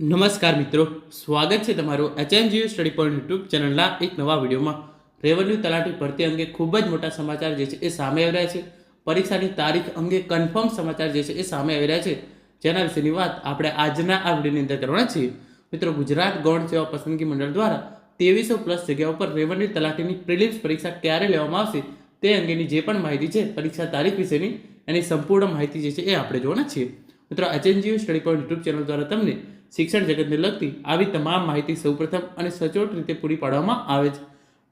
નમસ્કાર મિત્રો, સ્વાગત છે તમારું એચએનજીયુ સ્ટડી પોઈન્ટ યુટ્યુબ ચેનલના એક નવા વિડીયોમાં. રેવન્યુ તલાટી ભરતી અંગે ખૂબ જ મોટા સમાચાર જે છે એ સામે આવી રહ્યા છે. પરીક્ષાની તારીખ અંગે કન્ફર્મ સમાચાર જે છે એ સામે આવી રહ્યા છે. જેના વિશેની વાત આપણે આજના આ વિડીયોની અંદર કરવાના છીએ. મિત્રો, ગુજરાત ગૌણ સેવા પસંદગી મંડળ દ્વારા ત્રેવીસો પ્લસ જગ્યાઓ પર રેવન્યુ તલાટીની પ્રિલિમ્સ પરીક્ષા ક્યારે લેવામાં આવશે તે અંગેની જે પણ માહિતી છે, પરીક્ષા તારીખ વિશેની એની સંપૂર્ણ માહિતી જે છે એ આપણે જોવાના છીએ. મિત્રો HNGU study point YouTube channel દ્વારા તમને શિક્ષણ જગતને લગતી આવી તમામ માહિતી સૌપ્રથમ અને સચોટ રીતે પૂરી પાડવામાં આવે છે.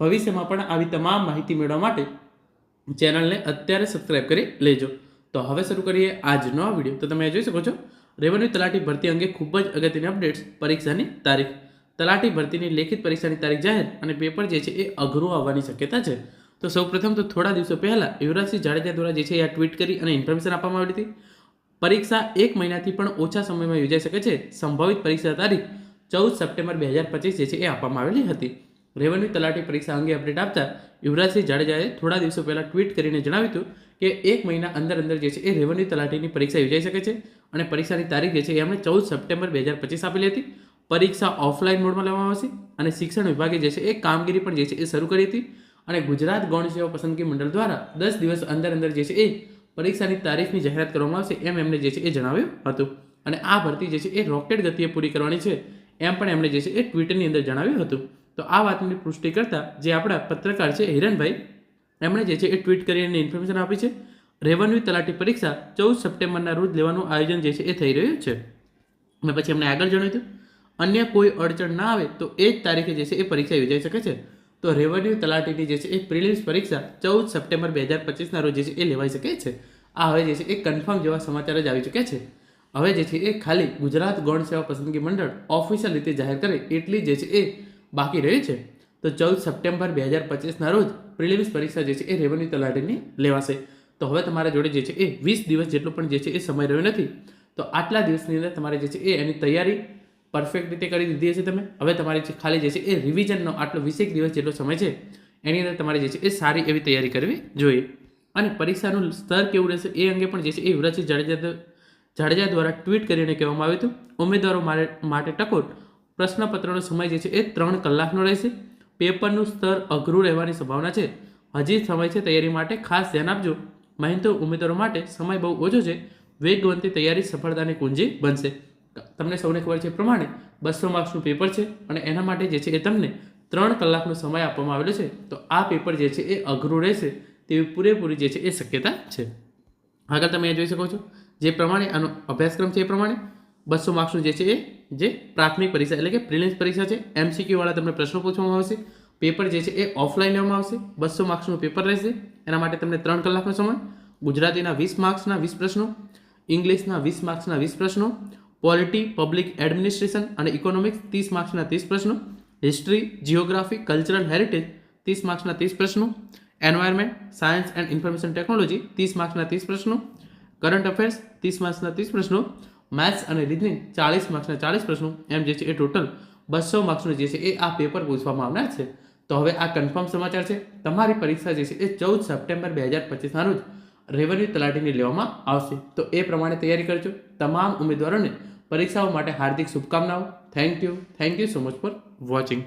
ભવિષ્યમાં પણ આવી તમામ માહિતી મેળવવા માટે ચેનલને અત્યારે સબસ્ક્રાઇબ કરી લેજો. તો હવે શરૂ કરીએ આજનો વીડિયો. તો તમે જોઈ શકો છો રેવન્યુ તલાટી ભરતી અંગે ખૂબ જ અગત્યની અપડેટ્સ પરીક્ષાની તારીખ. તલાટી ભરતીની લેખિત પરીક્ષાની તારીખ જાહેર અને પેપર જે છે એ અઘરું આવવાની શક્યતા છે. તો સૌપ્રથમ તો થોડા દિવસો પહેલા યુવરાજસિંહ જાડેજા દ્વારા જે છે એ ટ્વીટ કરી અને ઇન્ફોર્મેશન આપવામાં આવી હતી. પરીક્ષા એક મહિનાથી પણ ઓછા સમયમાં યોજાઈ શકે છે. સંભવિત પરીક્ષા તારીખ ચૌદ સપ્ટેમ્બર બે હજાર પચીસ, જે છે એ આપવામાં આવેલી હતી. રેવન્યુ તલાટી પરીક્ષા અંગે અપડેટ આપતા યુવરાજસિંહ જાડેજાએ થોડા દિવસો પહેલાં ટ્વીટ કરીને જણાવ્યું હતું કે એક મહિના અંદર અંદર જે છે એ રેવન્યુ તલાટીની પરીક્ષા યોજાઈ શકે છે અને પરીક્ષાની તારીખ જે છે એ એમણે ચૌદ સપ્ટેમ્બર બે હજાર પચીસ આપેલી હતી. પરીક્ષા ઓફલાઈન મોડમાં લેવામાં આવશે અને શિક્ષણ વિભાગે જે છે એ કામગીરી પણ જે છે એ શરૂ કરી હતી અને ગુજરાત ગૌણ સેવા પસંદગી મંડળ દ્વારા દસ દિવસ અંદર અંદર જે છે એ પરીક્ષાની તારીખની જાહેરાત કરવામાં આવશે એમ એમણે જે છે એ જણાવ્યું હતું. અને આ ભરતી જે છે એ રોકેટ ગતિએ પૂરી કરવાની છે એમ પણ એમણે જે છે એ ટ્વિટરની અંદર જણાવ્યું હતું. તો આ વાતની પુષ્ટિ કરતા જે આપણા પત્રકાર છે હિરણભાઈ, એમણે જે છે એ ટ્વીટ કરીને ઇન્ફોર્મેશન આપી છે. રેવન્યુ તલાટી પરીક્ષા ચૌદ સપ્ટેમ્બરના રોજ લેવાનું આયોજન જે છે એ થઈ રહ્યું છે. અને પછી એમણે આગળ જણાવ્યું હતું, અન્ય કોઈ અડચણ ના આવે તો એ જ તારીખે જે છે એ પરીક્ષા યોજાઈ શકે છે. તો રેવન્યુ તલાટીની જે છે એ પ્રિલિમ્સ પરીક્ષા ચૌદ સપ્ટેમ્બર બે હજાર પચીસના રોજ જે છે એ લેવાઈ શકે છે. આ હવે જે છે એ કન્ફર્મ જેવા સમાચાર જ આવી ચૂક્યા છે. હવે જે છે એ ખાલી ગુજરાત ગૌણ સેવા પસંદગી મંડળ ઓફિશિયલ રીતે જાહેર કરે એટલી જે છે એ બાકી રહી છે. તો ચૌદ સપ્ટેમ્બર બે હજાર પચીસના રોજ પ્રિલિમ્સ પરીક્ષા જે છે એ રેવન્યુ તલાટીની લેવાશે. તો હવે તમારા જોડે જે છે એ વીસ દિવસ જેટલો પણ જે છે એ સમય રહ્યો નથી. તો આટલા દિવસની અંદર તમારે જે છે એ એની તૈયારી પરફેક્ટ રીતે કરી દીધી હશે તમે? હવે તમારે જે ખાલી જે છે એ રિવિઝનનો આટલો વીસેક દિવસ જેટલો સમય છે, એની અંદર તમારે જે છે એ સારી એવી તૈયારી કરવી જોઈએ. અને પરીક્ષાનું સ્તર કેવું રહેશે એ અંગે પણ જે છે એ યુવરાજસિંહ જાડેજા જાડેજા દ્વારા ટ્વીટ કરીને કહેવામાં આવ્યું હતું. ઉમેદવારો માટે ટકોર પ્રશ્નપત્રનો સમય જે છે એ ત્રણ કલાકનો રહેશે. પેપરનું સ્તર અઘરું રહેવાની સંભાવના છે. હજી સમય છે તૈયારી માટે. ખાસ ધ્યાન આપજો. મહેનતો ઉમેદવારો માટે સમય બહુ ઓછો છે. વેગવંતી તૈયારી સફળતાની કુંજી બનશે. તમને સૌને ખબર છે પ્રમાણે બસો માર્ક્સનું પેપર છે અને એના માટે જે છે એ તમને ત્રણ કલાકનો સમય આપવામાં આવેલો છે. તો આ પેપર જે છે એ અઘરું રહેશે તેવી પૂરેપૂરી જે છે એ શક્યતા છે. આગળ તમે એ જોઈ શકો છો. જે પ્રમાણે આનો અભ્યાસક્રમ છે એ પ્રમાણે બસો માર્ક્સનું જે છે એ, જે પ્રાથમિક પરીક્ષા એટલે કે પ્રિલિમ્સ પરીક્ષા છે, એમસીક્યુવાળા તમને પ્રશ્નો પૂછવામાં આવશે. પેપર જે છે એ ઓફલાઈન લેવામાં આવશે. બસો માર્ક્સનું પેપર રહેશે. એના માટે તમને ત્રણ કલાકનો સમય, ગુજરાતીના વીસ માર્ક્સના વીસ પ્રશ્નો, ઇંગ્લિશના વીસ માર્ક્સના વીસ પ્રશ્નો પોલિટી પબ્લિક એડમિનિસ્ટ્રેશન અને ઇકોનોમિક્સ ત્રીસ માર્ક્સના ત્રીસ પ્રશ્નો. હિસ્ટ્રી જિયોગ્રાફી કલ્ચરલ હેરિટેજ ત્રીસ માર્ક્સના ત્રીસ પ્રશ્નો. Environment science and information technology ત્રીસ માર્ક્સના ત્રીસ પ્રશ્નો. કરંટ અફેર્સ ત્રીસ માર્ક્સના ત્રીસ પ્રશ્નો. મેથ્સ અને રિઝનિંગ ચાલીસ માર્ક્સના ચાલીસ પ્રશ્નો. એમ જે છે એ ટોટલ બસો માર્ક્સનું જે છે એ આ પેપર પૂછવામાં આવનાર છે. તો હવે આ કન્ફર્મ સમાચાર છે. તમારી પરીક્ષા જે છે એ ચૌદ સપ્ટેમ્બર બે હજાર પચીસના રોજ રેવન્યુ તલાટીની લેવામાં આવશે. તો એ પ્રમાણે તૈયારી કરજો. તમામ ઉમેદવારોને પરીક્ષાઓ માટે હાર્દિક શુભકામનાઓ. Thank you thank you so much for watching